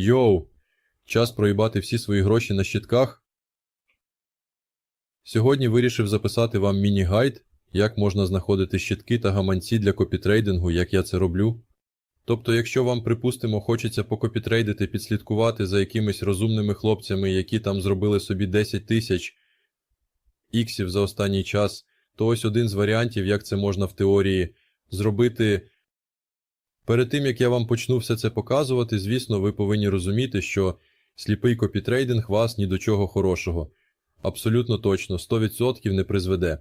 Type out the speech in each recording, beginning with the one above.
Йоу, час проїбати всі свої гроші на щитках. Сьогодні вирішив записати вам міні-гайд, як можна знаходити щитки та гаманці для копітрейдингу, як я це роблю. Тобто, якщо вам, припустимо, хочеться покопітрейдити, підслідкувати за якимись розумними хлопцями, які там зробили собі 10 тисяч іксів за останній час, то ось один з варіантів, як це можна в теорії зробити. Перед тим, як я вам почну все це показувати, звісно, ви повинні розуміти, що сліпий копітрейдинг вас ні до чого хорошого. Абсолютно точно, 100% не призведе.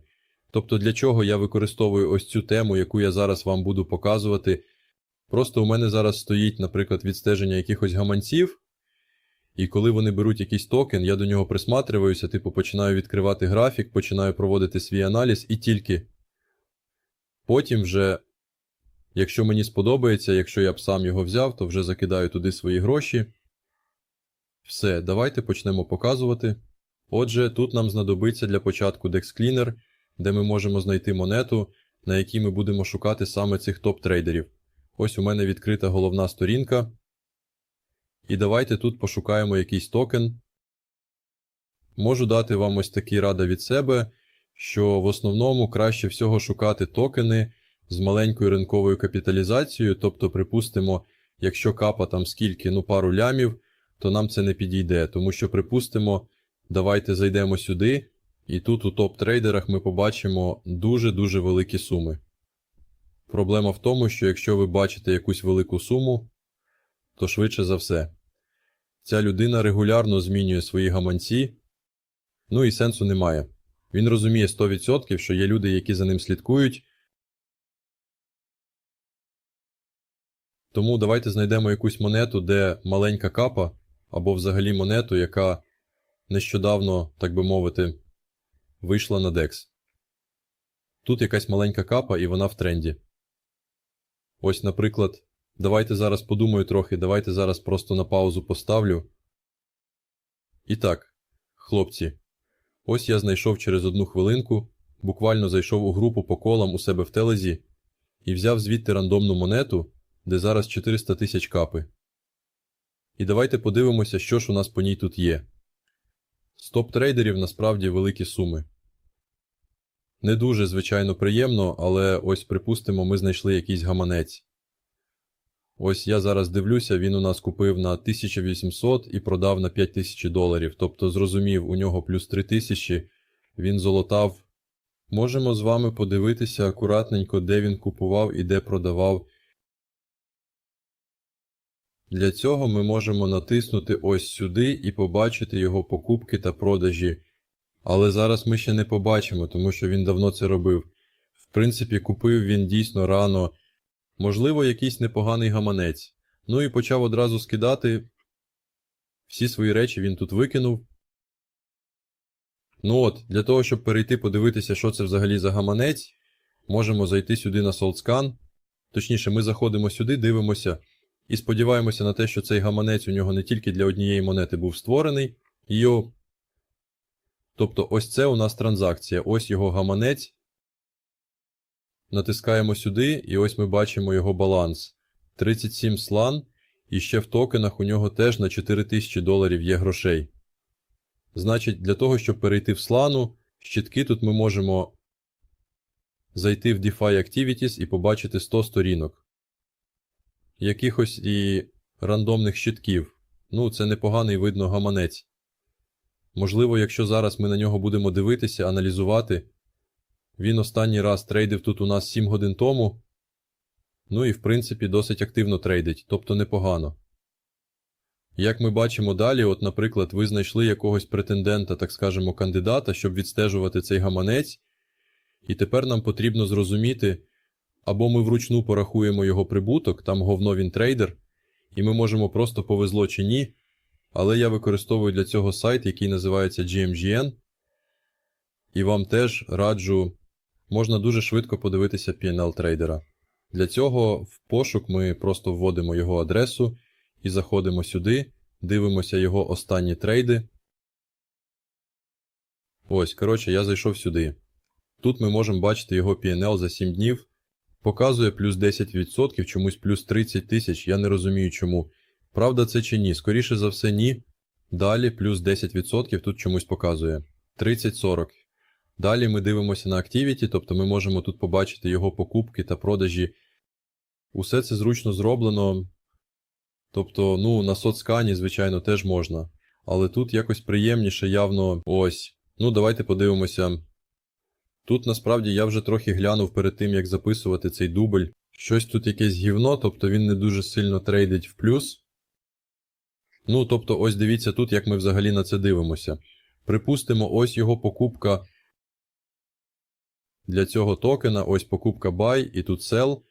Тобто, для чого я використовую ось цю тему, яку я зараз вам буду показувати. Просто у мене зараз стоїть, наприклад, відстеження якихось гаманців, і коли вони беруть якийсь токен, я до нього присматриваюся, типу починаю відкривати графік, починаю проводити свій аналіз, і тільки потім вже, якщо мені сподобається, якщо я б сам його взяв, то вже закидаю туди свої гроші. Все, давайте почнемо показувати. Отже, тут нам знадобиться для початку Dex де ми можемо знайти монету, на якій ми будемо шукати саме цих топ-трейдерів. Ось у мене відкрита головна сторінка. І давайте тут пошукаємо якийсь токен. Можу дати вам ось такі рада від себе, що в основному краще всього шукати токени з маленькою ринковою капіталізацією, тобто, припустимо, якщо капа там скільки, ну пару лямів, то нам це не підійде, тому що, припустимо, давайте зайдемо сюди, і тут у топ-трейдерах ми побачимо дуже-дуже великі суми. Проблема в тому, що якщо ви бачите якусь велику суму, то швидше за все. Ця людина регулярно змінює свої гаманці, ну і сенсу немає. Він розуміє 100%, що є люди, які за ним слідкують. Тому давайте знайдемо якусь монету, де маленька капа, або взагалі монету, яка нещодавно, так би мовити, вийшла на DEX. Тут якась маленька капа, і вона в тренді. Ось, наприклад, давайте зараз подумаю трохи, давайте зараз просто на паузу поставлю. І так, хлопці, ось я знайшов через одну хвилинку, буквально зайшов у групу по колам у себе в телезі і взяв звідти рандомну монету, де зараз 400 тисяч капи. І давайте подивимося, що ж у нас по ній тут є. З топ-трейдерів насправді великі суми. Не дуже, звичайно, приємно, але ось, припустимо, ми знайшли якийсь гаманець. Ось я зараз дивлюся, він у нас купив на 1800 і продав на 5000 доларів. Тобто, зрозумів, у нього плюс 3000, він золотав. Можемо з вами подивитися акуратненько, де він купував і де продавав. Для цього ми можемо натиснути ось сюди і побачити його покупки та продажі. Але зараз ми ще не побачимо, тому що він давно це робив. В принципі, купив він дійсно рано, можливо, якийсь непоганий гаманець. Ну і почав одразу скидати. Всі свої речі він тут викинув. Ну от, для того, щоб перейти подивитися, що це взагалі за гаманець, можемо зайти сюди на SaltScan. Точніше, ми заходимо сюди, дивимося і сподіваємося на те, що цей гаманець у нього не тільки для однієї монети був створений. Йо. Тобто ось це у нас транзакція, ось його гаманець. Натискаємо сюди, і ось ми бачимо його баланс. 37 слан, і ще в токенах у нього теж на 4000 доларів є грошей. Значить, для того, щоб перейти в слану, щитки тут ми можемо зайти в DeFi Activities і побачити 100 сторінок. Якихось і рандомних щитків. Ну, це непоганий видно гаманець. Можливо, якщо зараз ми на нього будемо дивитися, аналізувати. Він останній раз трейдив тут у нас 7 годин тому. Ну і в принципі досить активно трейдить, тобто непогано. Як ми бачимо далі, от, наприклад, ви знайшли якогось претендента, так скажемо, кандидата, щоб відстежувати цей гаманець, і тепер нам потрібно зрозуміти, або ми вручну порахуємо його прибуток, там говно він трейдер, і ми можемо просто повезло чи ні. Але я використовую для цього сайт, який називається GMGN. І вам теж раджу, можна дуже швидко подивитися PNL трейдера. Для цього в пошук ми просто вводимо його адресу і заходимо сюди, дивимося його останні трейди. Ось, коротше, я зайшов сюди. Тут ми можемо бачити його PNL за 7 днів. Показує плюс 10%, чомусь плюс 30 тисяч, я не розумію чому. Правда це чи ні? Скоріше за все, ні. Далі плюс 10% тут чомусь показує. 30-40. Далі ми дивимося на Activity, тобто ми можемо тут побачити його покупки та продажі. Усе це зручно зроблено. Тобто, ну, на соцскані, звичайно, теж можна. Але тут якось приємніше, явно ось. Ну, давайте подивимося. Тут насправді я вже трохи глянув перед тим, як записувати цей дубль. Щось тут якесь гівно, тобто він не дуже сильно трейдить в плюс. Ну, тобто, ось дивіться тут, як ми взагалі на це дивимося. Припустимо, ось його покупка для цього токена, ось покупка buy і тут sell.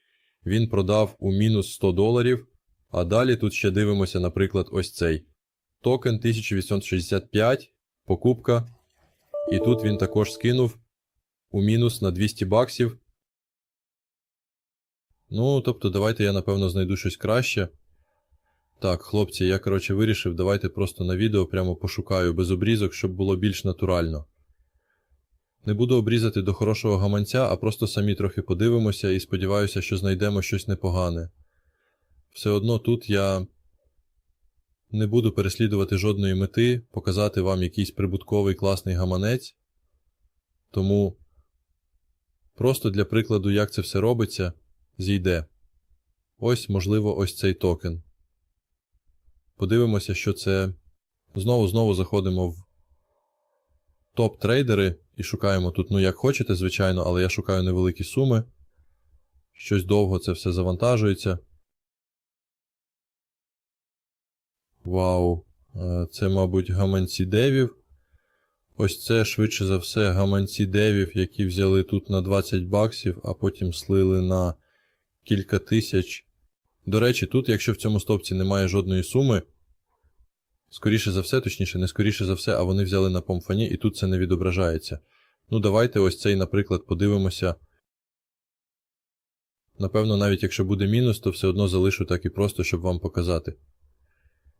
Він продав у мінус 100 доларів. А далі тут ще дивимося, наприклад, ось цей. Токен 1865, покупка. І тут він також скинув у мінус на 200 баксів. Ну, тобто, давайте я, напевно, знайду щось краще. Так, хлопці, я, коротше, вирішив, давайте просто на відео прямо пошукаю без обрізок, щоб було більш натурально. Не буду обрізати до хорошого гаманця, а просто самі трохи подивимося і сподіваюся, що знайдемо щось непогане. Все одно тут я не буду переслідувати жодної мети, показати вам якийсь прибутковий класний гаманець. Тому просто для прикладу, як це все робиться, зійде. Ось, можливо, ось цей токен. Подивимося, що це. Знову знову заходимо в топ-трейдери і шукаємо тут, ну як хочете, звичайно, але я шукаю невеликі суми. Щось довго це все завантажується. Вау, е, це, мабуть, гаманці девів. Ось це, швидше за все, гаманці девів, які взяли тут на 20 баксів, а потім слили на кілька тисяч. До речі, тут, якщо в цьому стопці немає жодної суми, скоріше за все, точніше, не скоріше за все, а вони взяли на помфані, і тут це не відображається. Ну, давайте ось цей, наприклад, подивимося. Напевно, навіть якщо буде мінус, то все одно залишу так і просто, щоб вам показати.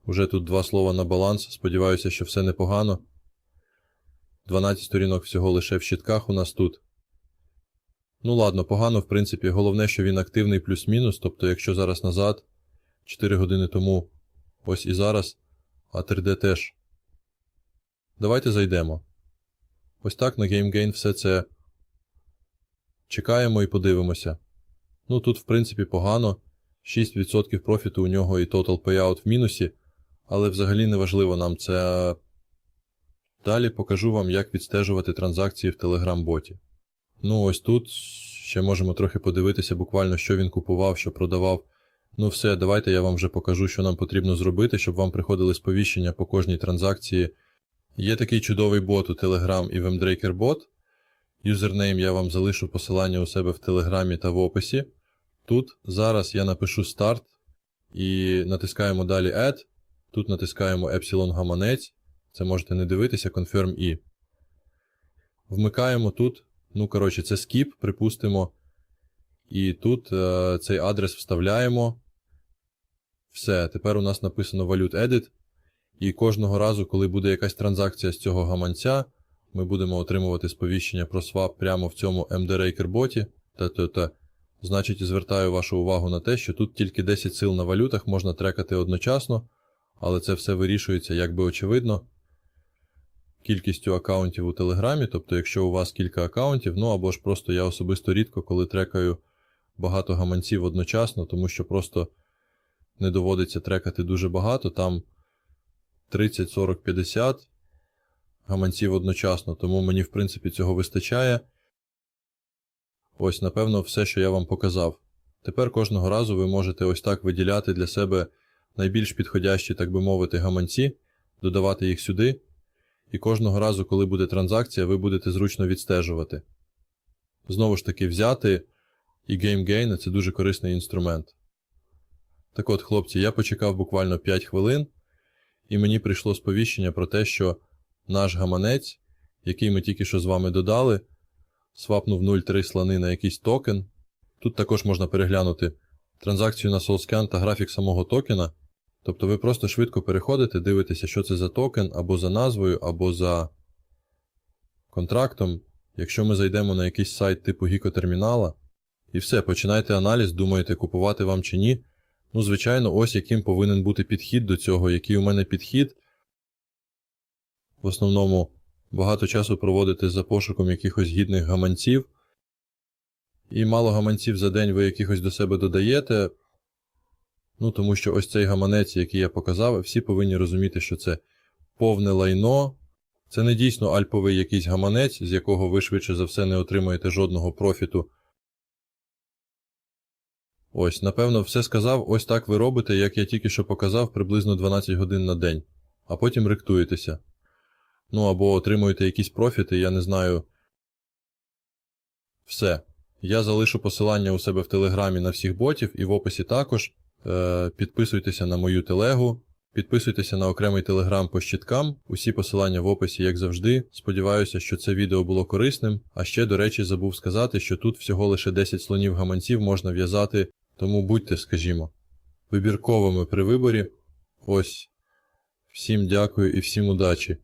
Уже тут два слова на баланс. Сподіваюся, що все непогано. 12 сторінок всього лише в щитках у нас тут. Ну ладно, погано, в принципі. Головне, що він активний плюс-мінус. Тобто, якщо зараз назад, 4 години тому, ось і зараз, а 3D теж. Давайте зайдемо. Ось так на GameGain все це чекаємо і подивимося. Ну тут, в принципі, погано. 6% профіту у нього і total payout в мінусі. Але взагалі не важливо нам це. Далі покажу вам, як відстежувати транзакції в Telegram-боті. Ну, ось тут ще можемо трохи подивитися, буквально, що він купував, що продавав. Ну, все, давайте я вам вже покажу, що нам потрібно зробити, щоб вам приходили сповіщення по кожній транзакції. Є такий чудовий бот у Telegram і в MDraker Юзернейм я вам залишу посилання у себе в Телеграмі та в описі. Тут зараз я напишу старт і натискаємо далі Add. Тут натискаємо Epsilon гаманець. Це можете не дивитися, Confirm і. Вмикаємо тут. Ну, коротше, це skip, припустимо. І тут е, цей адрес вставляємо. Все, тепер у нас написано Valute Edit. І кожного разу, коли буде якась транзакція з цього гаманця, ми будемо отримувати сповіщення про свап прямо в цьому MDRaker. Та-та-та. Значить, звертаю вашу увагу на те, що тут тільки 10 сил на валютах можна трекати одночасно, але це все вирішується якби очевидно. Кількістю аккаунтів у Телеграмі, тобто, якщо у вас кілька аккаунтів, ну або ж просто я особисто рідко, коли трекаю багато гаманців одночасно, тому що просто не доводиться трекати дуже багато, там 30, 40, 50 гаманців одночасно, тому мені, в принципі, цього вистачає. Ось, напевно, все, що я вам показав. Тепер кожного разу ви можете ось так виділяти для себе найбільш підходящі, так би мовити, гаманці, додавати їх сюди. І кожного разу, коли буде транзакція, ви будете зручно відстежувати. Знову ж таки, взяти і GameGain це дуже корисний інструмент. Так от, хлопці, я почекав буквально 5 хвилин, і мені прийшло сповіщення про те, що наш гаманець, який ми тільки що з вами додали, свапнув 0,3 слони на якийсь токен. Тут також можна переглянути транзакцію на SoulScan та графік самого токена. Тобто ви просто швидко переходите, дивитеся, що це за токен, або за назвою, або за контрактом. Якщо ми зайдемо на якийсь сайт типу гікотермінала, і все, починайте аналіз, думаєте, купувати вам чи ні. Ну, звичайно, ось яким повинен бути підхід до цього, який у мене підхід. В основному багато часу проводити за пошуком якихось гідних гаманців. І мало гаманців за день ви якихось до себе додаєте. Ну, тому що ось цей гаманець, який я показав, всі повинні розуміти, що це повне лайно. Це не дійсно альповий якийсь гаманець, з якого ви швидше за все не отримаєте жодного профіту. Ось, напевно, все сказав, ось так ви робите, як я тільки що показав, приблизно 12 годин на день, а потім ректуєтеся. Ну або отримуєте якісь профіти, я не знаю. Все. Я залишу посилання у себе в телеграмі на всіх ботів і в описі також. Е, підписуйтеся на мою телегу, підписуйтеся на окремий телеграм по щиткам. Усі посилання в описі, як завжди. Сподіваюся, що це відео було корисним. А ще, до речі, забув сказати, що тут всього лише 10 слонів гаманців можна в'язати, тому будьте, скажімо, вибірковими при виборі. Ось. Всім дякую і всім удачі!